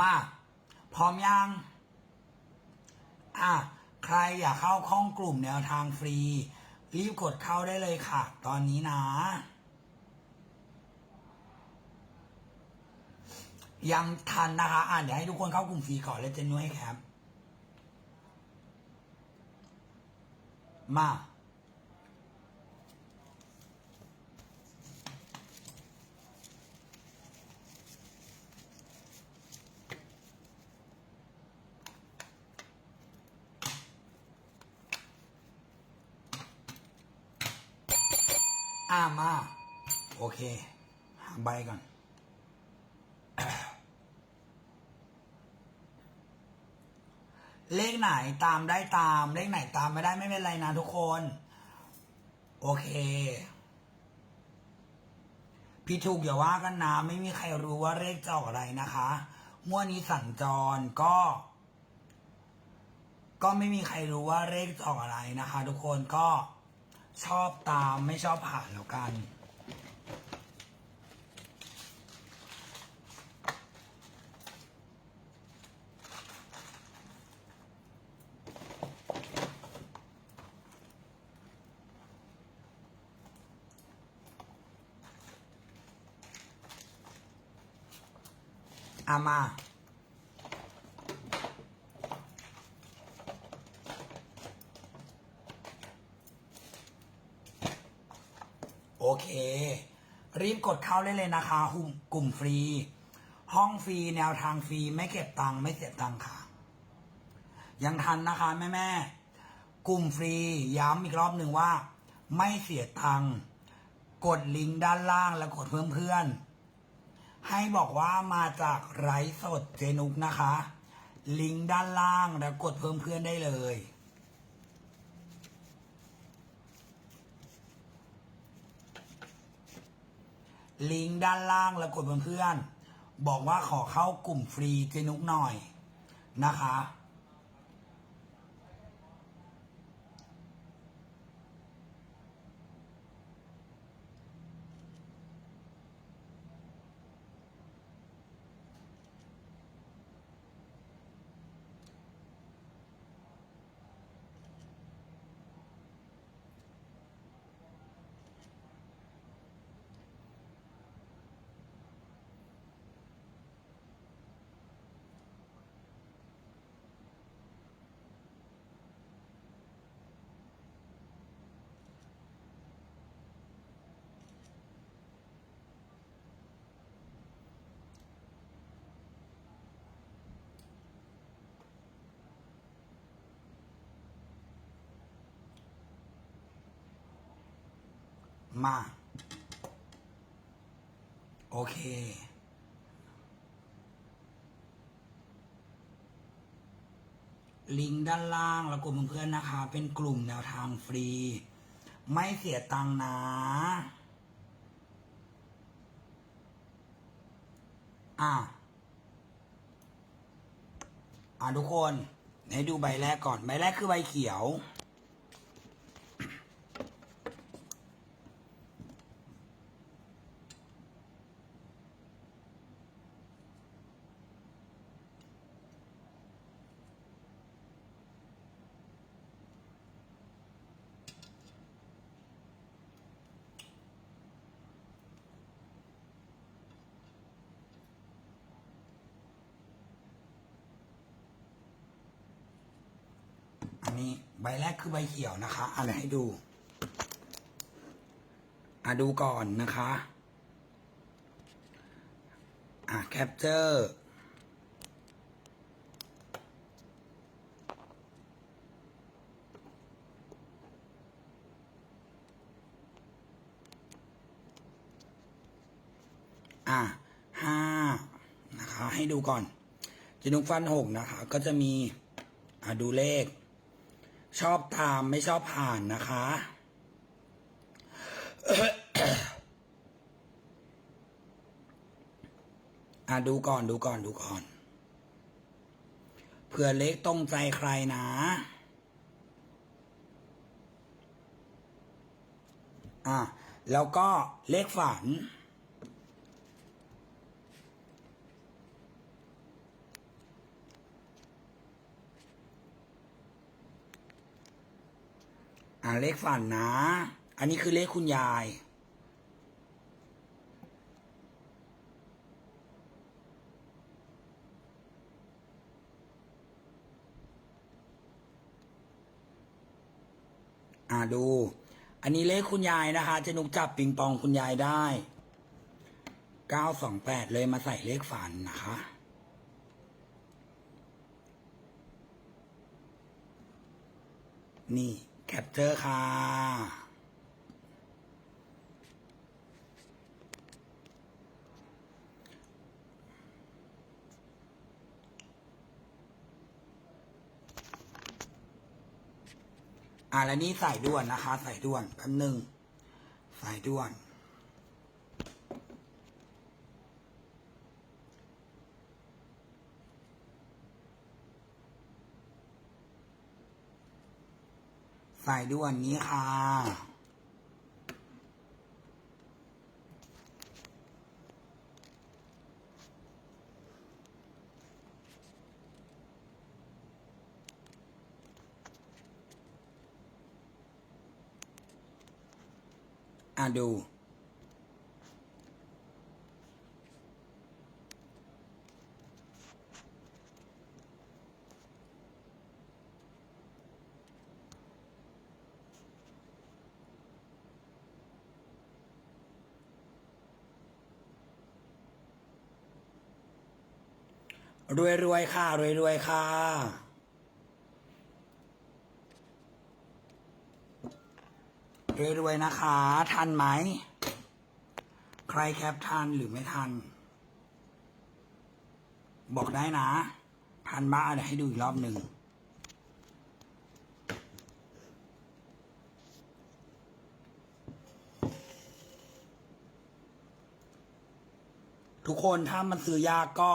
มาพร้อมยังอะใครอยากเข้าห้องกลุ่มแนวทางฟรี รีบกดเข้าได้เลยค่ะ ตอนนี้นะ ยังทันนะคะ อ่านเดี๋ยวให้ทุกคนเข้ากลุ่มฟรีก่อนแล้วจะนุ้ยครับมา อามา โอเค หาใบก่อนเลขไหนตามได้ตาม เลขไหนตามไม่ได้ไม่เป็นไรนะทุกคน โอเค พี่ถูกอย่าว่ากันนะ ไม่มีใครรู้ว่าเลขจะออกอะไรนะคะงวดนี้สัญจรก็ ก็ไม่มีใครรู้ว่าเลขจะออกอะไรนะคะ ทุกคนก็ ชอบตามไม่ชอบผ่านแล้วกัน อามา โอเค รีบ กดเข้าได้เลยนะคะหุ่มกลุ่มฟรี ห้องฟรีแนวทางฟรีไม่เก็บตังค์ไม่เสียตังค์ค่ะ ยังทันนะคะแม่แม่กลุ่มฟรีย้ำอีกรอบหนึ่งว่า ไม่เสียตังค์กดลิงก์ด้านล่างแล้วกดเพิ่มเพื่อนให้บอกว่ามาจากไลฟ์สดเจนุกนะคะ ลิงก์ด้านล่างแล้วกดเพิ่มเพื่อนได้เลย ลิงก์ด้านล่างแล้วกดเพื่อนบอกว่าขอเข้ากลุ่มฟรีเจนุกหน่อยนะคะ มา โอเค ลิงก์ด้านล่างแล้วกลุ่มเพื่อนๆนะคะ เป็นกลุ่มแนวทางฟรี ไม่เสียตังค์นะอะอะทุกคน ให้ดูใบแรกก่อน ใบแรกคือใบเขียว นี้ใบแรกคือใบเขียวนะคะอะไรให้ดูอะดูก่อนนะคะอะแคปเจอร์อะห้านะคะ ให้ดูก่อนจะนุกฟันหกนะคะ ก็จะมีอะดูเลข ชอบตามไม่ชอบผ่านนะคะ อะดูก่อนดูก่อนดูก่อน เผื่อเลขตรงใจใครนะอะแล้วก็เลขฝัน อ่าเลขฝันนะ อันนี้คือเลขคุณยาย อ่าดู อันนี้เลขคุณยายนะคะเจะนุกจับปิงปองคุณยายได้เก้าสองแปดเลยมาใส่เลขฝันนะคะนี่ แคปเจอร์ค่ะ อ่าแล้วนี่ใส่ด่วนนะคะใส่ด่วนแป๊บหนึ่งใส่ด่วน ใส่ด่วนนี้ค่ะ อะดู รวยรวยๆค่ะรวยรวยๆค่ะ รวยรวยๆนะคะ ทันไหม ใครแคปทันหรือไม่ทัน บอกได้นะ ทันบ้าเดี๋ยวให้ดูอีกรอบหนึ่งทุกคนถ้ามันซื้อยากก็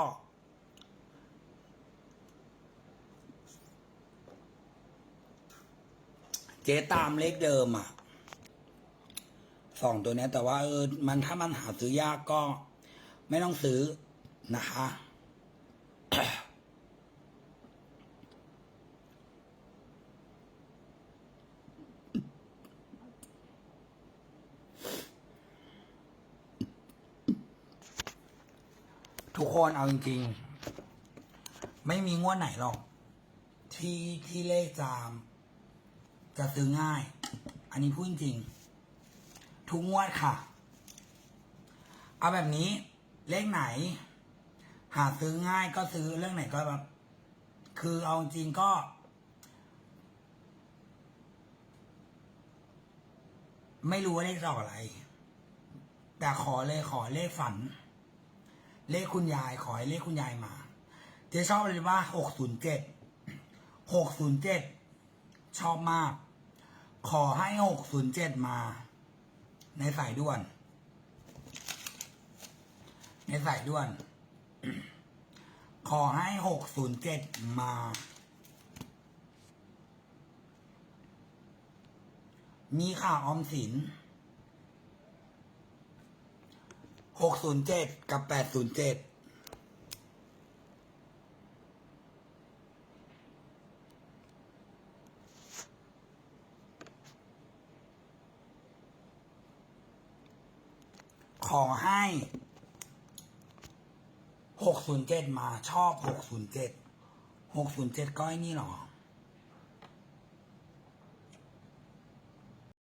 จ๊ตามเลขเดิมอะสองตัวนี้แต่ว่าเออมันถ้ามันหาซื้อยากก็ไม่ต้องซื้อนะคะ ทุกคนเอาจริง ๆ ไม่มีงวดไหนหรอก ที่ที่เลขจาม จะซื้อง่าย อันนี้พูดจริงทุกงวดค่ะ เอาแบบนี้ เลขไหน หาซื้อง่ายก็ซื้อเรื่องไหนก็แบบคือเอาจริงก็ ไม่รู้ว่าเลขจะออกอะไร แต่ขอเลยขอเลขฝัน เลขคุณยายขอเลขคุณยายมาเจ๊ชอบเลยว่าหกศูนย์เจ็ดหกศูนย์เจ็ดชอบมาก ขอให้หกศูนย์เจ็ดมา ในสายด่วน ในสายด่วน ขอให้หกศูนย์เจ็ดมา มีข่าวออมสินหกศูนย์เจ็ดกับแปดศูนย์เจ็ด ขอให้หกศูนย์เจ็ดมาชอบหกศูนย์เจ็ดหกศูนย์เจ็ดก้อยนี่หรอ